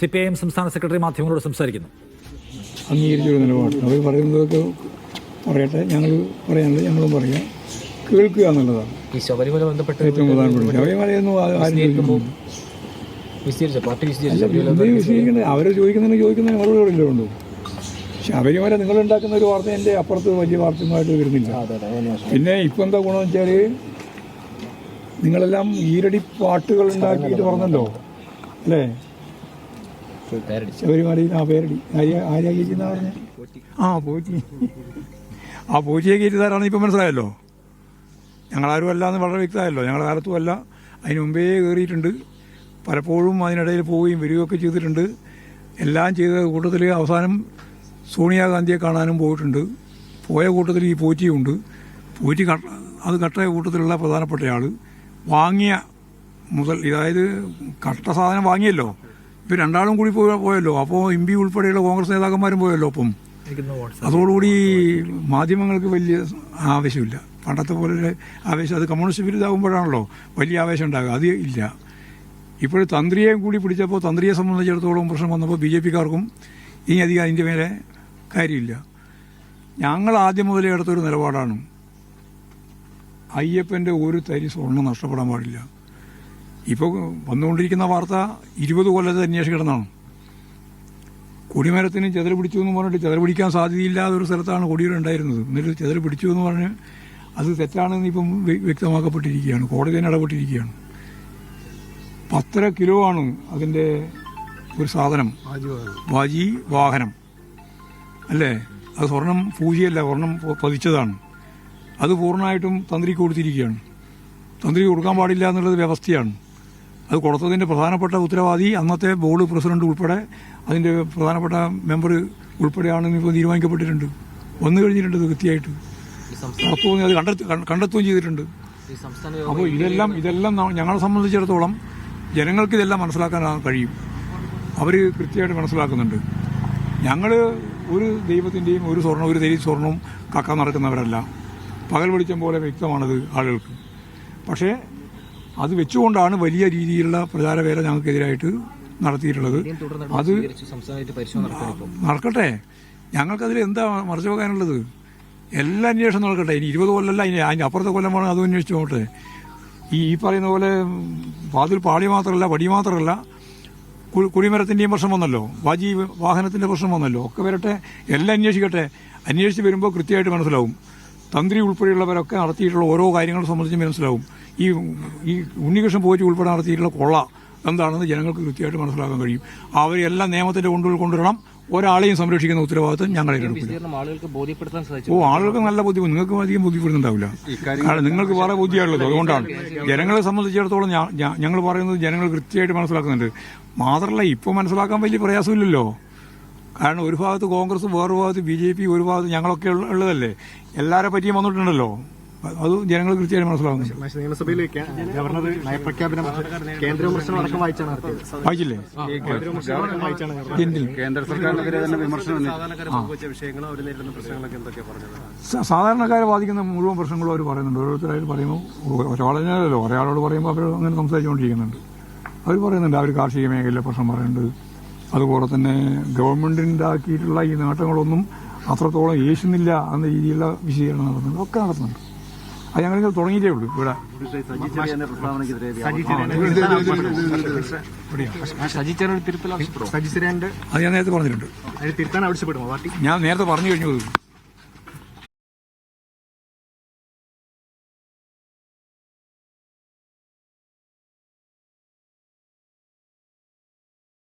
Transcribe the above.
C P I M സംസ്ഥാന secretary മാധ്യമങ്ങളോട് സംസാരിക്കുന്നു. അംഗീകരിച്ചൊരു നിലപാട് അവർ പറയുന്നതൊക്കെ പറയട്ടെ ഞങ്ങൾ പറയാനുള്ളത് ഞങ്ങളും പറയാം. കേൾക്കുക എന്നുള്ളതാണ്. ഈ ശബരിമല ബന്ധപ്പെട്ട് ഏറ്റവും പ്രധാനപ്പെട്ട ശബരിമലയൊന്നും പാർട്ടി ശബരിമല വിശ്വസിക്കണ്ടേ അവർ ചോദിക്കുന്നതിന് ചോദിക്കുന്നതിന് മറുപടി ഉണ്ടോ ശബരിമല നിങ്ങൾ ഉണ്ടാക്കുന്ന ഒരു വാർത്ത എന്റെ അപ്പുറത്ത് വലിയ വാർത്തയുമായിട്ട് വരുന്നില്ല. അതെ അതെ പിന്നെ ഇപ്പം എന്താ ഗുണമെന്ന് വെച്ചാൽ നിങ്ങളെല്ലാം ഈരടി പാട്ടുകൾ ഉണ്ടാക്കിയിട്ട് പറഞ്ഞല്ലോ. അല്ലേ? ശബരിമലയിൽ ആ പേരടി. ആര്യ ആര്യ ചേച്ചി എന്നാ പറഞ്ഞത് ആ പൂച്ചി. ആ പോറ്റിയെ കയറ്റിതാരാണെന്ന് ഇപ്പം മനസ്സിലായല്ലോ. ഞങ്ങളാരും അല്ല എന്ന് വളരെ വ്യക്തമായല്ലോ. ഞങ്ങളുടെ കാലത്തും അല്ല. അതിന് മുമ്പേ കയറിയിട്ടുണ്ട്. പലപ്പോഴും അതിനിടയിൽ പോവുകയും വരികയൊക്കെ ചെയ്തിട്ടുണ്ട്. എല്ലാം ചെയ്ത കൂട്ടത്തിൽ അവസാനം സോണിയാഗാന്ധിയെ കാണാനും പോയിട്ടുണ്ട്. പോയ കൂട്ടത്തിൽ ഈ പോറ്റിയുണ്ട് പൂച്ചി കട്ട അത് കട്ട കൂട്ടത്തിലുള്ള പ്രധാനപ്പെട്ടയാൾ വാങ്ങിയ മുതൽ അതായത് കട്ട സാധനം വാങ്ങിയല്ലോ. ഇപ്പം രണ്ടാളും കൂടി പോയ പോയല്ലോ. അപ്പോൾ എം പി ഉൾപ്പെടെയുള്ള കോൺഗ്രസ് നേതാക്കന്മാരും പോയല്ലോ അപ്പം. അതോടുകൂടി മാധ്യമങ്ങൾക്ക് വലിയ ആവശ്യമില്ല പണ്ടത്തെ പോലെ ആവേശം. അത് കമ്മ്യൂണിസ്റ്റ് വിരുദ്ധാകുമ്പോഴാണല്ലോ വലിയ ആവേശം ഉണ്ടാകുക അത് ഇല്ല. ഇപ്പോൾ തന്ത്രിയെയും കൂടി പിടിച്ചപ്പോൾ തന്ത്രിയെ സംബന്ധിച്ചിടത്തോളം പ്രശ്നം വന്നപ്പോൾ ബി ജെ പിക്കാർക്കും ഇനി അധികം അതിന്റെ മേലെ കാര്യമില്ല. ഞങ്ങൾ ആദ്യം മുതലേ എടുത്തൊരു നിലപാടാണ്. അയ്യപ്പന്റെ ഒരു തരി സ്വർണം നഷ്ടപ്പെടാൻ പാടില്ല. ഇപ്പോൾ വന്നുകൊണ്ടിരിക്കുന്ന വാർത്ത ഇരുപത് കൊല്ലത്തെ അന്വേഷിക്കണമെന്നാണ് കൊടിമരത്തിന് ചെതൽ പിടിച്ചു എന്ന് പറഞ്ഞിട്ട് ചെതൽ പിടിക്കാൻ സാധ്യതയില്ലാത്ത ഒരു സ്ഥലത്താണ് കൊടിയൂർ ഉണ്ടായിരുന്നത്. എന്നിട്ട് ചെതൽ പിടിച്ചു എന്ന് പറഞ്ഞ് അത് തെറ്റാണെന്ന് ഇപ്പം വ്യക്തമാക്കപ്പെട്ടിരിക്കുകയാണ്. കോടതി തന്നെ ഇടപെട്ടിരിക്കുകയാണ്. പത്തര കിലോ ആണ് അതിന്റെ ഒരു സാധനം. വാജി വാഹനം. അല്ലേ? അത് സ്വർണം പൂജയല്ല സ്വർണം പതിച്ചതാണ്. അത് പൂർണമായിട്ടും തന്ത്രിക്ക് കൊടുത്തിരിക്കുകയാണ്. തന്ത്രി കൊടുക്കാൻ പാടില്ല എന്നുള്ളത് വ്യവസ്ഥയാണ്. അത് കൊടുത്തതിന്റെ പ്രധാനപ്പെട്ട ഉത്തരവാദി അന്നത്തെ ബോർഡ് പ്രസിഡന്റ് ഉൾപ്പെടെ അതിന്റെ പ്രധാനപ്പെട്ട മെമ്പർ ഉൾപ്പെടെയാണ് ഇപ്പോൾ തീരുമാനിക്കപ്പെട്ടിട്ടുണ്ട്. വന്നു കഴിഞ്ഞിട്ടുണ്ട് കൃത്യമായിട്ട്. നടത്തുമെന്ന് അത് കണ്ടെത്തു കണ്ടെത്തുകയും ചെയ്തിട്ടുണ്ട്. അപ്പോൾ ഇതെല്ലാം ഇതെല്ലാം ഞങ്ങളെ സംബന്ധിച്ചിടത്തോളം ജനങ്ങൾക്ക് ഇതെല്ലാം മനസ്സിലാക്കാൻ കഴിയും. അവർ കൃത്യമായിട്ട് മനസ്സിലാക്കുന്നുണ്ട്. ഞങ്ങൾ ഒരു ദൈവത്തിന്റെയും ഒരു സ്വർണം ഒരു തരി സ്വർണവും കക്കാൻ നടക്കുന്നവരല്ല. പകൽ വെളിച്ചം പോലെ വ്യക്തമാണത് ആളുകൾക്ക്. പക്ഷേ അത് വെച്ചുകൊണ്ടാണ് വലിയ രീതിയിലുള്ള പ്രചാരവേല ഞങ്ങൾക്കെതിരായിട്ട് നടത്തിയിട്ടുള്ളത്. അത് നടക്കട്ടെ. ഞങ്ങൾക്കതിൽ എന്താ മറച്ചു പോകാനുള്ളത്? എല്ലാ അന്വേഷണം നടക്കട്ടെ. ഇനി ഇരുപത് കൊല്ലമല്ല ഇനി അതിന് അപ്പുറത്തെ കൊല്ലം വേണം അതും അന്വേഷിച്ച് നോക്കട്ടെ ഈ ഈ പറയുന്ന പോലെ വാതിൽ പാളി മാത്രമല്ല വടി മാത്രമല്ല കുടിമരത്തിന്റെയും പ്രശ്നം വന്നല്ലോ. വാജി വാഹനത്തിന്റെ പ്രശ്നം വന്നല്ലോ. ഒക്കെ വരട്ടെ. എല്ലാം അന്വേഷിക്കട്ടെ. അന്വേഷിച്ച് വരുമ്പോൾ കൃത്യമായിട്ട് മനസ്സിലാവും. തന്ത്രി ഉൾപ്പെടെയുള്ളവരൊക്കെ നടത്തിയിട്ടുള്ള ഓരോ കാര്യങ്ങളെ സംബന്ധിച്ച് മനസ്സിലാവും. ഈ ഈ ഉണ്ണികൃഷ്ണൻ പോയി ഉൾപ്പെടെ നടത്തിയിട്ടുള്ള കൊള്ള എന്താണെന്ന് ജനങ്ങൾക്ക് കൃത്യമായിട്ട് മനസ്സിലാക്കാൻ കഴിയും. അവരെല്ലാം നിയമത്തിന്റെ കൊണ്ടുപോയി കൊണ്ടുവരണം. ഒരാളെയും സംരക്ഷിക്കുന്ന ഉത്തരവാദിത്വം ഞങ്ങൾ ഓ ആളുകൾക്ക് നല്ല ബുദ്ധി നിങ്ങൾക്ക് അധികം ബുദ്ധിപ്പെടുന്നുണ്ടാവില്ല കാരണം നിങ്ങൾക്ക് വേറെ ബുദ്ധിയാണുള്ളത് അതുകൊണ്ടാണ്. ജനങ്ങളെ സംബന്ധിച്ചിടത്തോളം ഞങ്ങൾ പറയുന്നത് ജനങ്ങൾ കൃത്യമായിട്ട് മനസ്സിലാക്കുന്നുണ്ട്. മാത്രമല്ല ഇപ്പോൾ മനസ്സിലാക്കാൻ വലിയ പ്രയാസമില്ലല്ലോ. കാരണം ഒരു ഭാഗത്ത് കോൺഗ്രസ് വേറൊരു ഭാഗത്ത് ബി ജെ പി ഒരു ഭാഗത്ത് ഞങ്ങളൊക്കെ ഉള്ളതല്ലേ? എല്ലാരെ പറ്റിയും വന്നിട്ടുണ്ടല്ലോ. അത് ജനങ്ങൾ കൃത്യമായിട്ട് മനസ്സിലാവുന്നു. പക്ഷേ നിയമസഭയിൽ കേ- ഗവർണർ നയപ്രഖ്യാപനം കേന്ദ്ര വിമർശനം അടക്കം വായിച്ചാണ് നടത്തിയത്. വായിച്ചില്ലേ? കേന്ദ്ര വിമർശനം വായിച്ചാണ് കേന്ദ്ര സർക്കാരിനെതിരെ തന്നെ വിമർശനം സ- സാധാരണക്കാരെ ബാധിക്കുന്ന മുഴുവൻ പ്രശ്നങ്ങളും അവർ പറയുന്നുണ്ട്. ഓരോരുത്തരായിട്ട് പറയുമ്പോൾ ഒരാളല്ലോ ഒരാളോട് പറയുമ്പോൾ അവർ അങ്ങനെ സംസാരിച്ചുകൊണ്ടിരിക്കുന്നുണ്ട്. അവർ പറയുന്നുണ്ട് അവർ കാർഷിക മേഖലയിലെ പ്രശ്നം പറയുന്നുണ്ട്. അതുപോലെ തന്നെ ഗവൺമെന്റിന്റെ ഉണ്ടാക്കിയിട്ടുള്ള ഈ നേട്ടങ്ങളൊന്നും അത്രത്തോളം യേശുന്നില്ല എന്ന രീതിയിലുള്ള വിശദീകരണം നടത്തുന്നുണ്ട്. ഒക്കെ നടത്തുന്നുണ്ട്. അത് ഞങ്ങളിങ്ങനെ തുടങ്ങിയിട്ടേ ഉള്ളൂ ഇവിടെ. അത് ഞാൻ നേരത്തെ പറഞ്ഞിട്ടുണ്ട്. ഞാൻ നേരത്തെ പറഞ്ഞു കഴിഞ്ഞു